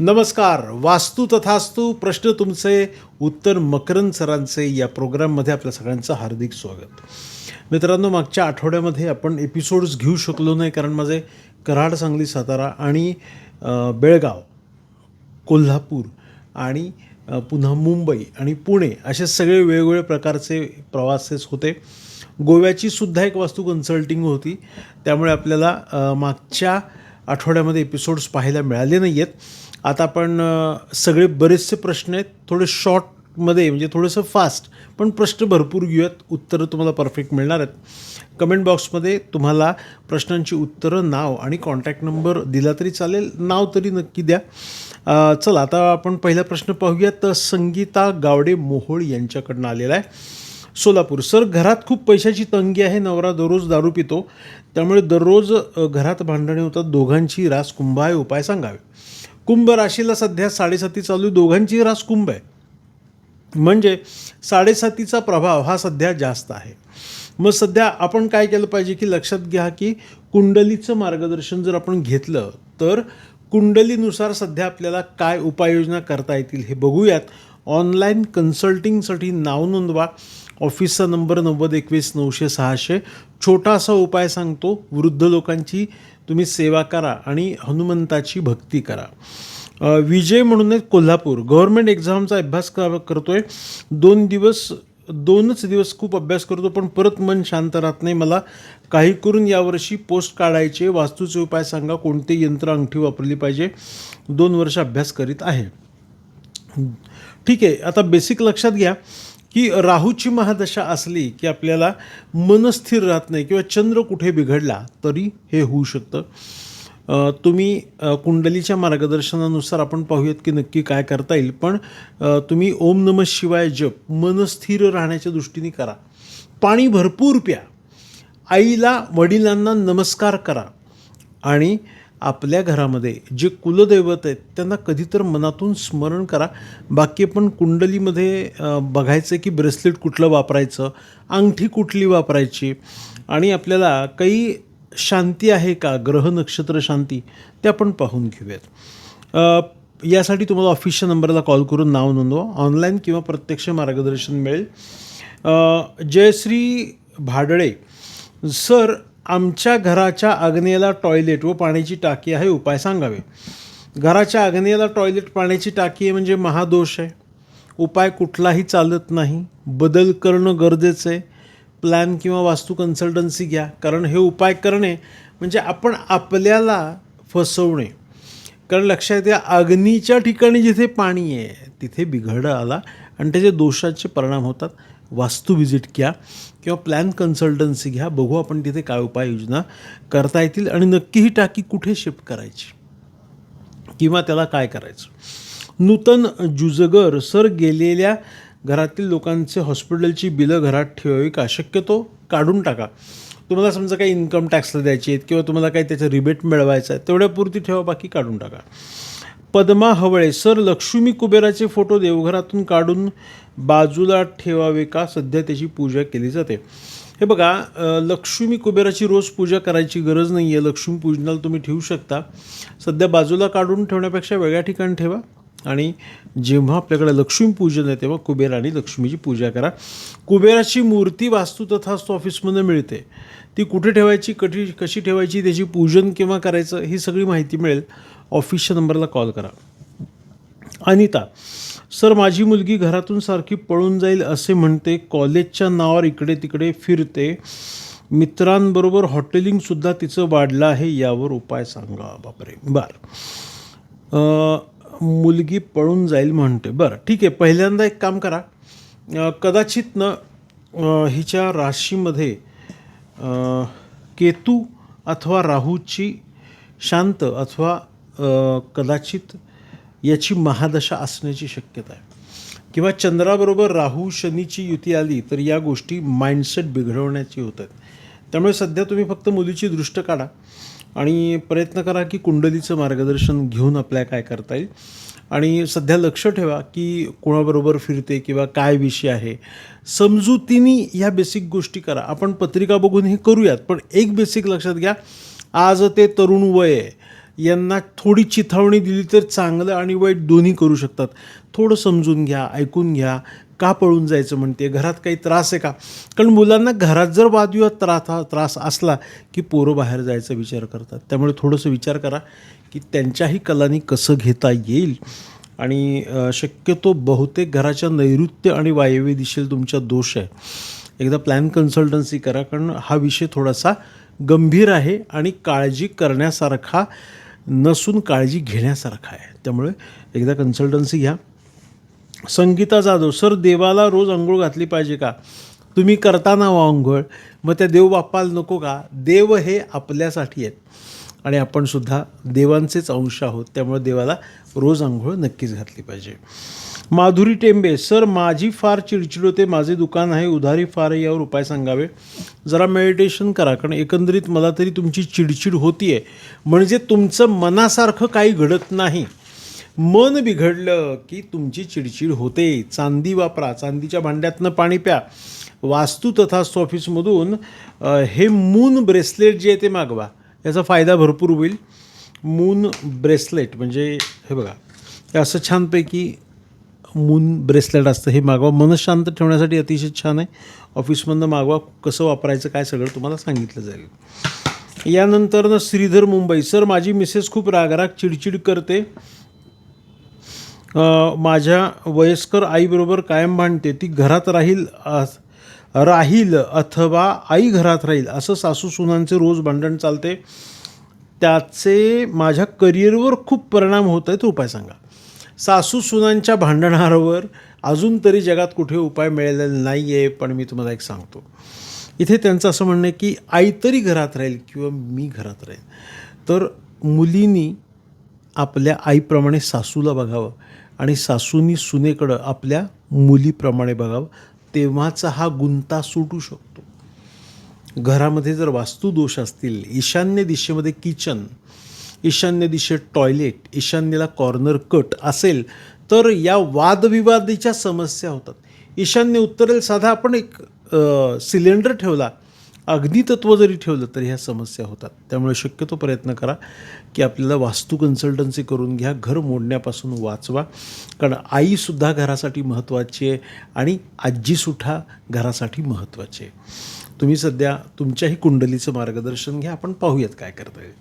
नमस्कार. वास्तू तथास्तू प्रश्न तुमचे उत्तर मकरंद सरांचे या प्रोग्राममध्ये आपल्या सगळ्यांचं हार्दिक स्वागत. मित्रांनो मागच्या आठवड्यामध्ये आपण एपिसोड्स घेऊ शकलो नाही कारण माझे कराड सांगली सातारा आणि बेळगाव कोल्हापूर आणि पुन्हा मुंबई आणि पुणे असे सगळे वेगवेगळे प्रकारचे प्रवासेस होते. गोव्याची सुद्धा एक वास्तू कन्सल्टिंग होती. त्यामुळे आपल्याला मागच्या आठवड्यामध्ये एपिसोड्स पाहायला मिळाले नाही आहेत आता आपण सगळे बरेचसे प्रश्न आहेत थोडे शॉर्टमध्ये म्हणजे थोडंसं फास्ट पण प्रश्न भरपूर घेऊयात उत्तरं तुम्हाला परफेक्ट मिळणार आहेत. कमेंट बॉक्समध्ये तुम्हाला प्रश्नांची उत्तरं नाव आणि कॉन्टॅक्ट नंबर दिला तरी चालेल नाव तरी नक्की द्या. चला आता आपण पहिला प्रश्न पाहूया तर संगीता गावडे मोहोळ यांच्याकडनं आलेला आहे. सोलापूर सर घरात खूप पैशाची तंगी आहे नवरा दररोज दारू पितो. त्यामुळे दररोज घरात भांडणे होतात. दोघांची रास कुंभ आहे उपाय सांगावे. कुंभ राशीला सध्या साडेसाती चालू दोघांची रास कुंभ आहे. म्हणजे साडेसातीचा प्रभाव हा सध्या जास्त आहे. मग सध्या आपण काय केलं पाहिजे की लक्षात घ्या की कुंडलीचं मार्गदर्शन जर आपण घेतलं तर कुंडलीनुसार सध्या आपल्याला काय उपाययोजना करता येतील हे बघूयात. ऑनलाईन कन्सल्टिंगसाठी नाव नोंदवा. ऑफिसचा नंबर नव्वद एकवीस नऊशे सहाशे. छोटासा उपाय सांगतो. वृद्ध लोकांची तुम्ही सेवा करा आणि हनुमंताची भक्ती करा. विजय म्हणून एक कोल्हापूर. गव्हर्नमेंट एक्झामचा अभ्यास करतो आहे दोन दिवस दोनच दिवस खूप अभ्यास करतो पण परत मन शांत राहत नाही. मला काही करून यावर्षी पोस्ट काढायचे. वास्तूचे उपाय सांगा. कोणते यंत्र अंगठी वापरली पाहिजे? दोन वर्ष अभ्यास करीत आहे. ठीक आहे. आता बेसिक लक्षात घ्या. की राहूची महादशा असली की आपल्याला मन स्थिर राहत नाही किंवा चंद्र कुठे बिघडला तरी हे होऊ शकतं. तुम्ही कुंडलीच्या मार्गदर्शनानुसार आपण पाहूयात की नक्की काय करता येईल. पण तुम्ही ओम नम शिवाय जप मन स्थिर राहण्याच्या दृष्टीने करा. पाणी भरपूर प्या. आईला वडिलांना नमस्कार करा. आणि आपल्या घरामध्ये जे कुलदैवत आहेत त्यांना कधी तर मनातून स्मरण करा. बाकी पण कुंडलीमध्ये बघायचं की ब्रेसलेट कुठलं वापरायचं अंगठी कुठली वापरायची आणि आपल्याला काही शांती आहे का ग्रह नक्षत्र शांती ते आपण पाहून घेऊयात. यासाठी तुम्हाला ऑफिसच्या नंबरला कॉल करून नाव नोंदवा. ऑनलाईन किंवा प्रत्यक्ष मार्गदर्शन मिळेल. जयश्री भाडळे सर आमच्या घराच्या आग्नेयाला टॉयलेट व पाण्याची टाकी आहे उपाय सांगावे. घराच्या आग्नेयाला टॉयलेट पाण्याची टाकी आहे म्हणजे महादोष आहे. उपाय कुठलाही चालत नाही. बदल करणं गरजेचं आहे. प्लॅन किंवा वास्तू कन्सल्टन्सी घ्या. कारण हे उपाय करणे म्हणजे आपण आपल्याला फसवणे. कारण लक्षात या अग्नीच्या ठिकाणी जिथे पाणी आहे तिथे बिघड आला आणि त्याचे दोषाचे परिणाम होतात. वास्तू व्हिजिट घ्या किंवा प्लॅन कन्सल्टन्सी घ्या. बघू आपण तिथे काय उपाययोजना करता येतील आणि नक्की ही टाकी कुठे शिफ्ट करायची? किंवा त्याला काय करायचं? नूतन जुजगर सर गेलेल्या घरातील लोकांचे हॉस्पिटलची बिलं घरात ठेवावी का? शक्यतो काढून टाका. तुम्हाला समजा काही इन्कम टॅक्सला द्यायची आहेत किंवा तुम्हाला काही त्याचं रिबेट मिळवायचं आहे तेवढ्यापुरती ठेवा बाकी काढून टाका. पद्मा हवळे सर लक्ष्मी कुबेराचे फोटो देवघरातून काढून बाजूला ठेवावे का? सध्या त्याची पूजा केली जाते. हे बघा लक्ष्मी कुबेराची रोज पूजा करायची गरज नाही आहे लक्ष्मी पूजनाला तुम्ही ठेवू शकता. सध्या बाजूला काढून ठेवण्यापेक्षा वेगळ्या ठिकाणी ठेवा. आणि जेव्हा आपल्याकडे लक्ष्मीपूजन आहे तेव्हा कुबेर आणि लक्ष्मीची पूजा करा. कुबेराची मूर्ती वास्तू तथास्तू ऑफिसमध्ये मिळते. ती कुठे ठेवायची कठी कशी ठेवायची त्याची पूजन केव्हा करायचं ही सगळी माहिती मिळेल. ऑफिसच्या नंबरला कॉल करा. अनिता सर माझी मुलगी घरातून सारखी पळून जाईल असे म्हणते. कॉलेजच्या नावावर इकडे तिकडे फिरते. मित्रांबरोबर हॉटेलिंगसुद्धा तिचं वाढलं आहे. यावर उपाय सांगा. बापरे बर. मुलगी पळून जाईल म्हणते. बरं ठीक आहे. पहिल्यांदा एक काम करा. कदाचित न हिच्या राशीमध्ये केतू अथवा राहूची शांत अथवा कदाचित याची महादशा असण्याची शक्यता आहे. किंवा चंद्राबरोबर राहू शनीची युती आली तर या गोष्टी माइंडसेट बिघडवण्याची होत आहेत त्यामुळे सध्या तुम्ही फक्त मुलीची दृष्ट काढा आणि प्रयत्न करा की कुंडलीचं मार्गदर्शन घेऊन आपल्या काय करता येईल. आणि सध्या लक्ष ठेवा की कोणाबरोबर फिरते किंवा काय विषय आहे. समजुतीने ह्या बेसिक गोष्टी करा. आपण पत्रिका बघून हे करूयात पण एक बेसिक लक्षात घ्या. आज ते तरुण वय आहे. यांना थोडी चिथावणी दिली तर चांगलं आणि वाईट दोन्ही करू शकतात. थोडं समजून घ्या ऐकून घ्या का पळून जायचं म्हणते घरात काही त्रास आहे का? कारण मुलांना घरात जर वादविवाद त्रास त्रास असला की पोरं बाहेर जायचा विचार करतात. त्यामुळे थोडंसं विचार करा की त्यांच्याही कलांनी कसं घेता येईल. आणि शक्यतो बहुतेक घराच्या नैऋत्य आणि वायव्य दिशेला तुमच्या दोष आहे. एकदा प्लॅन कन्सल्टन्सी करा कारण हा विषय थोडासा गंभीर आहे आणि काळजी करण्यासारखा नसून काळजी घेण्यासारखा आहे. त्यामुळे एकदा कन्सल्टन्सी घ्या. संगीता जाधव सर देवाला रोज आंघोळ घातली पाहिजे का? तुम्ही करताना वा आंघोळ. मग त्या देव बाप्पाला नको का? देव हे आपल्यासाठी आहेत. आणि आपण सुद्धा देवांचेच अंश आहोत. त्यामुळे देवाला रोज आंघोळ नक्कीच घातली पाहिजे. माधुरी टेंबे सर माझी फार चिडचिड होते. माझे दुकान आहे उधारी फार यावर उपाय सांगावे. जरा मेडिटेशन करा कारण एकंदरीत मला तरी तुमची चिडचिड होती आहे म्हणजे तुमचं मनासारखं काही घडत नाही. मन बिघडलं की तुमची चिडचिड होते. चांदी वापरा चांदीच्या भांड्यातनं पाणी प्या. वास्तू तथा ऑफिसमधून हे मून ब्रेसलेट जे आहे ते मागवा. याचा फायदा भरपूर होईल. मून ब्रेसलेट म्हणजे हे बघा हे असं छानपैकी मून ब्रेसलेट असतं हे मागवा. मन शांत ठेवण्यासाठी अतिशय छान आहे. ऑफिसमधनं मागवा कसं वापरायचं काय सगळं तुम्हाला सांगितलं जाईल. यानंतर श्रीधर मुंबई. सर माझी मिसेस खूप रागराग चिडचिड करते. माझ्या वयस्कर आईबरोबर कायम भांडते. ती घरात राहील राहील अथवा आई घरात राहील असं सासू सुनांचे रोज भांडण चालते. त्याचे माझ्या करिअरवर खूप परिणाम होत आहेत उपाय सांगा. सासू सुनांच्या भांडणावर अजून तरी जगात कुठे उपाय मिळालेला नाही आहे पण मी तुम्हाला एक सांगतो. इथे त्यांचं असं म्हणणं आहे की आई तरी घरात राहील किंवा मी घरात राहील. तर मुलींनी आपल्या आईप्रमाणे सासूला बघावं आणि सासूनी सुनेकडं आपल्या मुलीप्रमाणे बघावं तेव्हाचा हा गुंता सुटू शकतो. घरामध्ये जर वास्तुदोष असतील ईशान्य दिशेमध्ये किचन ईशान्य दिशेत टॉयलेट ईशान्येला कॉर्नर कट असेल तर या वादविवादीच्या समस्या होतात. ईशान्य उत्तरेला साधा आपण एक सिलेंडर ठेवला अग्नितत्व जरी ठेवलं तरी ह्या समस्या होतात. त्यामुळे शक्यतो प्रयत्न करा की आपल्याला वास्तू कन्सल्टन्सी करून घ्या घर मोडण्यापासून वाचवा. कारण आईसुद्धा घरासाठी महत्त्वाची आहे आणि आजीसुद्धा घरासाठी महत्त्वाची आहे. तुम्ही सध्या तुमच्याही कुंडलीचं मार्गदर्शन घ्या आपण पाहूयात काय करता येईल.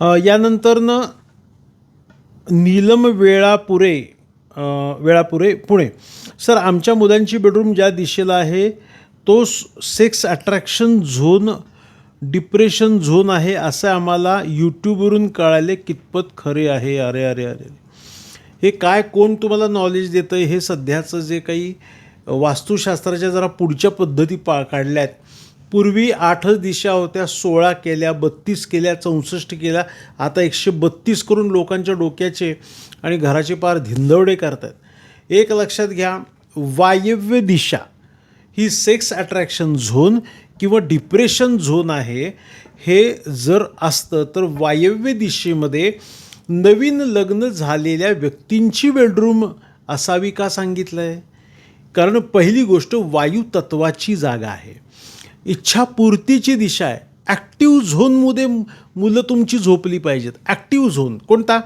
यानंतरनं नीलम वेळापुरे वेळापुरे पुणे. सर आमच्या मुलांची बेडरूम ज्या दिशेला आहे तो sex attraction zone depression zone आहे असं आम्हाला यूट्यूबवरून कळाले कितपत खरे आहे अरे अरे अरे हे काय कोण तुम्हाला नॉलेज देतं हे सध्याचं जे काही वास्तुशास्त्राच्या जरा पुढच्या पद्धती पा काढल्या आहेत पूर्वी आठच दिशा होत्या सोळा केल्या बत्तीस केल्या चौसष्ट केल्या. आता एकशे बत्तीस करून लोकांच्या डोक्याचे आणि घराचे पार धिंदवडे करतात एक लक्षात घ्या वायव्य दिशा ही सेक्स अट्रॅक्शन झोन किंवा डिप्रेशन झोन आहे. हे जर असतं तर वायव्य दिशेमध्ये नवीन लग्न झालेल्या व्यक्तींची बेडरूम असावी का सांगितलं आहे कारण पहिली गोष्ट वायू तत्वाची जागा आहे. इच्छापूर्तीची दिशा आहे. ॲक्टिव्ह झोनमध्ये मुलं तुमची झोपली पाहिजेत. ॲक्टिव्ह झोन कोणता?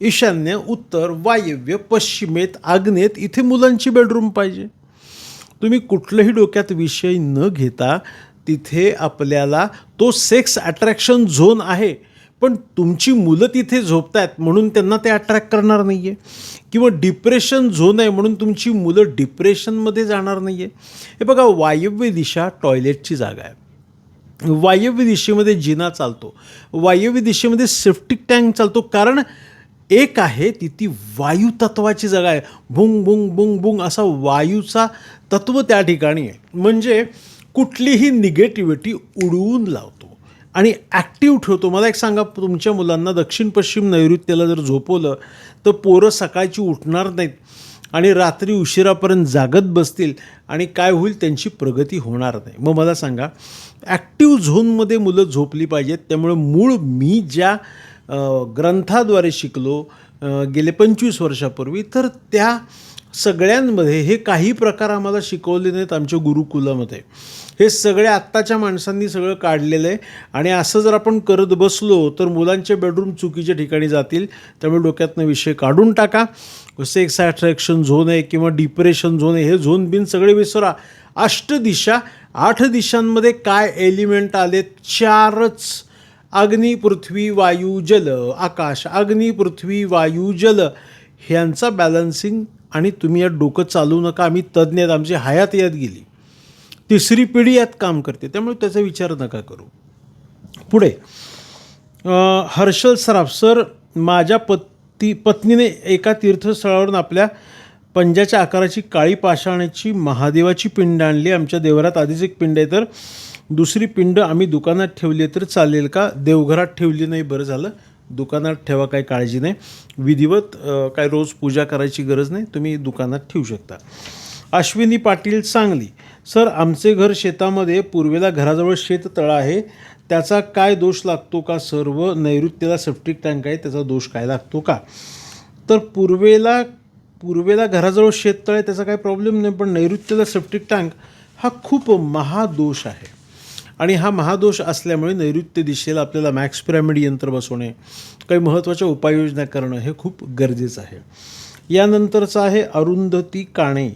ईशान्य उत्तर वायव्य पश्चिमेत आग्नेत इथे मुलांची बेडरूम पाहिजे. तुम्ही कुठलंही डोक्यात विषय न घेता तिथे आपल्याला तो सेक्स अट्रॅक्शन झोन आहे. पण तुमची मुलं तिथे झोपत आहेत म्हणून त्यांना ते अट्रॅक्ट करणार नाही आहे किंवा डिप्रेशन झोन आहे म्हणून तुमची मुलं डिप्रेशनमध्ये जाणार नाही आहे हे बघा वायव्य दिशा टॉयलेटची जागा आहे. वायव्य दिशेमध्ये जिना चालतो. वायव्य दिशेमध्ये सेफ्टिक टँक चालतो. कारण एक आहे ती ती वायू जागा आहे. भुंग बुंग बुंग बुंग असा वायूचा तत्व त्या ठिकाणी आहे. म्हणजे कुठलीही निगेटिव्हिटी उडवून लावतो. आणि ॲक्टिव्ह ठेवतो. मला एक सांगा तुमच्या मुलांना दक्षिण पश्चिम नैऋत्याला जर झोपवलं तर पोरं सकाळची उठणार नाहीत आणि रात्री उशिरापर्यंत जागत बसतील आणि काय होईल? त्यांची प्रगती होणार नाही. मग मला सांगा ॲक्टिव्ह झोनमध्ये मुलं झोपली पाहिजेत. त्यामुळे मूळ मी ज्या ग्रंथाद्वारे शिकलो गेले पंचवीस वर्षापूर्वी तर त्या सगळ्यांमध्ये हे काही प्रकार आम्हाला शिकवले नाहीत आमच्या गुरुकुलामध्ये. हे सगळे आत्ताच्या माणसांनी सगळं काढलेलं आहे. आणि असं जर आपण करत बसलो तर मुलांचे बेडरूम चुकीच्या ठिकाणी जातील. त्यामुळे डोक्यातनं विषय काढून टाका. सेक्स अट्रॅक्शन झोन आहे किंवा डिप्रेशन झोन आहे हे झोन बिन सगळे विसरा. अष्टदिशा आठ दिशांमध्ये काय एलिमेंट आले? चारच. अग्नी पृथ्वी वायू जल. आकाश अग्नी पृथ्वी वायू जल. ह्यांचा बॅलन्सिंग आणि तुम्ही यात डोकं चालू नका. आम्ही तज्ज्ञ आहेत. आमची हयात यात गेली. तिसरी पिढी यात काम करते. त्यामुळे त्याचा विचार नका करू. पुढे हर्षल सराफ सर माझ्या पती पत्नीने एका तीर्थस्थळावरून आपल्या पंजाच्या आकाराची काळी पाषाणाची महादेवाची पिंड आणली. आमच्या देवरात आधीच एक पिंड आहे तर दुसरी पिंड आम्ही दुकानात ठेवली आहे तर चालेल का? देवघरात ठेवली नाही बरं झालं. दुकानात ठेवा काही काळजी नाही. विधिवत काय रोज पूजा करायची गरज नाही. तुम्ही दुकानात ठेवू शकता. अश्विनी पाटील सांगली सर आमचे घर शेतामध्ये पूर्वेला घराजवळ शेततळं आहे त्याचा काय दोष लागतो का? सर्व नैऋत्येला सेप्टिक टँक आहे त्याचा दोष काय लागतो का? तर पूर्वेला पूर्वेला घराजवळ शेततळ आहे त्याचा काही प्रॉब्लेम नाही पण नैऋत्येला सेप्टिक टँक हा खूप महादोष आहे. आणि हा महादोष असल्यामुळे नैऋत्य दिशेला आपल्याला मॅक्स पिरॅमिड यंत्र बसवणे काही महत्त्वाच्या उपाययोजना करणं हे खूप गरजेचं आहे. यानंतरचं आहे अरुंधती काणे.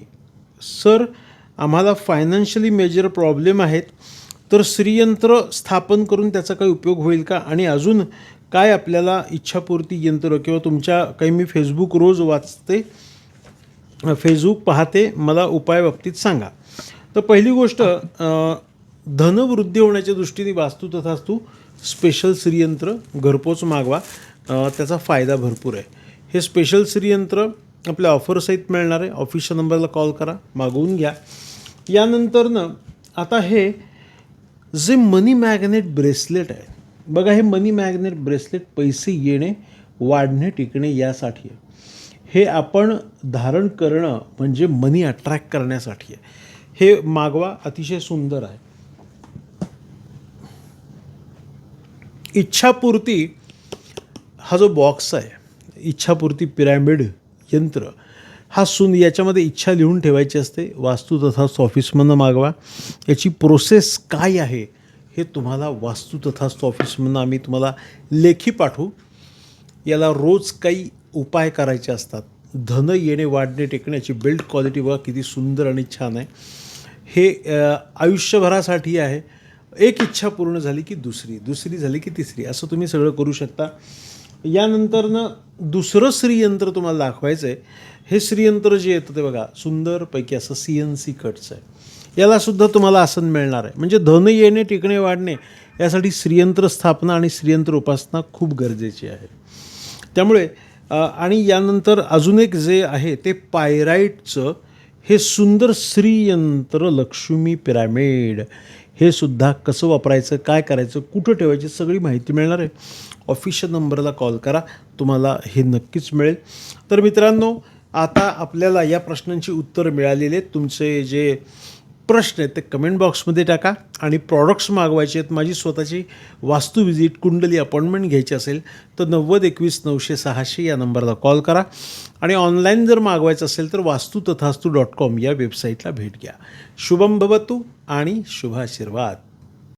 सर आम्हाला फायनान्शियली मेजर प्रॉब्लेम आहेत. तर श्रीयंत्र स्थापन करून त्याचा काही उपयोग होईल का? आणि अजून काय आपल्याला इच्छापूर्ती यंत्र किंवा तुमच्या काही मी फेसबुक रोज वाचते फेसबुक पाहते मला उपाय बाबतीत सांगा. तर पहिली गोष्ट धनवृद्धी होण्याच्या दृष्टीने वास्तू तथास्तू स्पेशल श्रीयंत्र घरपोच मागवा. त्याचा फायदा भरपूर आहे. हे स्पेशल श्रीयंत्र आपल्या ऑफरसहित मिळणार आहे. ऑफिसच्या नंबरला कॉल करा. मागवून घ्या. यानंतरनं आता हे जे मनी मॅग्नेट ब्रेसलेट आहे बघा हे मनी मॅग्नेट ब्रेसलेट पैसे येणे वाढणे टिकणे यासाठी आहे. हे आपण धारण करणं म्हणजे मनी अट्रॅक्ट करण्यासाठी आहे. हे मागवा अतिशय सुंदर आहे. इच्छापूर्ती हा जो बॉक्स आहे इच्छापूर्ती पिरॅमिड यंत्र हा सुन याच्यामध्ये इच्छा लिहून ठेवायची असते. वास्तू तथास्तु ऑफिसमधनं मागवा. याची प्रोसेस काय आहे हे तुम्हाला वास्तू तथास्तु ऑफिसमधनं आम्ही तुम्हाला लेखी पाठवू. याला रोज काही उपाय करायचे असतात. धन येणे वाढणे टेकण्याची बिल्ड क्वालिटी बघा किती सुंदर आणि छान आहे. हे आयुष्यभरासाठी आहे. एक इच्छा पूर्ण झाली की दुसरी दुसरी झाली की तिसरी असं तुम्ही सगळं करू शकता. यानंतरनं दुसरं श्रीयंत्र तुम्हाला दाखवायचं आहे हे श्रीयंत्र जे येतं ते बघा सुंदरपैकी असं सी एन सी कटचं आहे. यालासुद्धा तुम्हाला आसन मिळणार आहे. म्हणजे धन येणे टिकणे वाढणे यासाठी श्रीयंत्र स्थापना आणि श्रीयंत्र उपासना खूप गरजेची आहे. त्यामुळे आणि यानंतर अजून एक जे आहे ते पायराईटचं हे सुंदर श्रीयंत्र लक्ष्मी पिरॅमिड. हे सुद्धा कसं वापरायचं काय करायचं कुठं ठेवायची सगळी माहिती मिळणार आहे. ऑफिशियल नंबरला कॉल करा. तुम्हाला हे नक्कीच मिळेल. तर मित्रांनो आता आपल्याला या प्रश्नांची उत्तरं मिळालेली आहेत. तुमचे जे प्रश्न आहेत ते कमेंट बॉक्समध्ये टाका. आणि प्रॉडक्ट्स मागवायचे आहेत माझी स्वतःची वास्तू विजिट कुंडली अपॉइंटमेंट घ्यायची असेल तर नव्वद एकवीस नऊशे सहाशे या नंबरला कॉल करा. आणि ऑनलाईन जर मागवायचं असेल तर वास्तू तथास्तू डॉट कॉम या वेबसाईटला भेट घ्या. शुभम भवतू आणि शुभाशीर्वाद